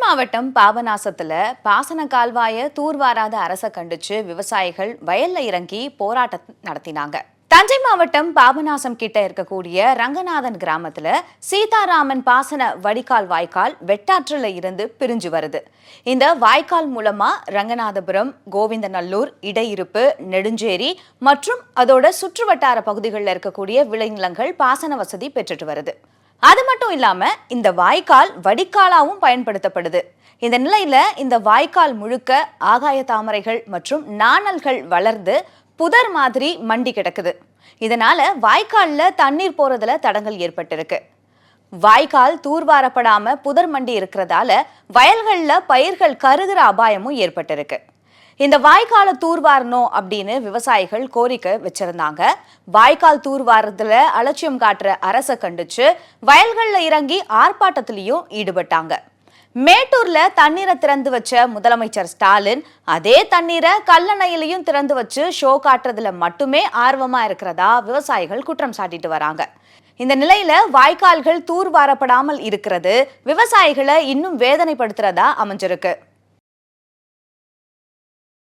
தஞ்சை மாவட்டம் பாபநாசத்துல பாசன கால்வாய தூர்வாராத அரச கண்டிச்சு விவசாயிகள் வயல்ல இறங்கி போராட்டம் நடத்தினாங்க. தஞ்சை மாவட்டம் பாபநாசம் கிட்ட இருக்கக்கூடிய ரங்கநாதன் கிராமத்துல சீதாராமன் பாசன வடிகால் வாய்க்கால் வெட்டாற்றுல இருந்து பிரிஞ்சு வருது. இந்த வாய்க்கால் மூலமா ரங்கநாதபுரம் கோவிந்தநல்லூர் இடையிருப்பு நெடுஞ்சேரி மற்றும் அதோட சுற்றுவட்டார பகுதிகளில் இருக்கக்கூடிய விளைநிலங்கள் பாசன வசதி பெற்றுட்டு வருது. அது மட்டும் இல்லாம இந்த வாய்க்கால் வடிகாலாவும் பயன்படுத்தப்படுது. இந்த நிலையில இந்த வாய்க்கால் முழுக்க ஆகாய தாமரைகள் மற்றும் நாணல்கள் வளர்ந்து புதர் மாதிரி மண்டி கிடக்குது. இதனால வாய்க்கால்ல தண்ணீர் போறதுல தடங்கல் ஏற்பட்டிருக்கு. வாய்க்கால் தூர்வாரப்படாம புதர் மண்டி இருக்கிறதால வயல்களில் பயிர்கள் கருகிற அபாயமும் ஏற்பட்டிருக்கு. இந்த வாய்க்காலை தூர்வாரணும் அப்படின்னு விவசாயிகள் கோரிக்கை வச்சிருந்தாங்க. வாய்க்கால் தூர்வாரத்துல அலட்சியம் காட்டுற அரசை கண்டிச்சு வயல்கள்ல இறங்கி ஆர்ப்பாட்டத்திலையும் ஈடுபட்டாங்க. மேட்டூர்ல தண்ணீரை திறந்து வச்ச முதலமைச்சர் ஸ்டாலின் அதே தண்ணீரை கல்லணையிலையும் திறந்து வச்சு ஷோ காட்டுறதுல மட்டுமே ஆர்வமா இருக்கிறதா விவசாயிகள் குற்றம் சாட்டிட்டு வராங்க. இந்த நிலையில வாய்க்கால்கள் தூர்வாரப்படாமல் இருக்கிறது விவசாயிகளை இன்னும் வேதனைப்படுத்துறதா அமைஞ்சிருக்கு.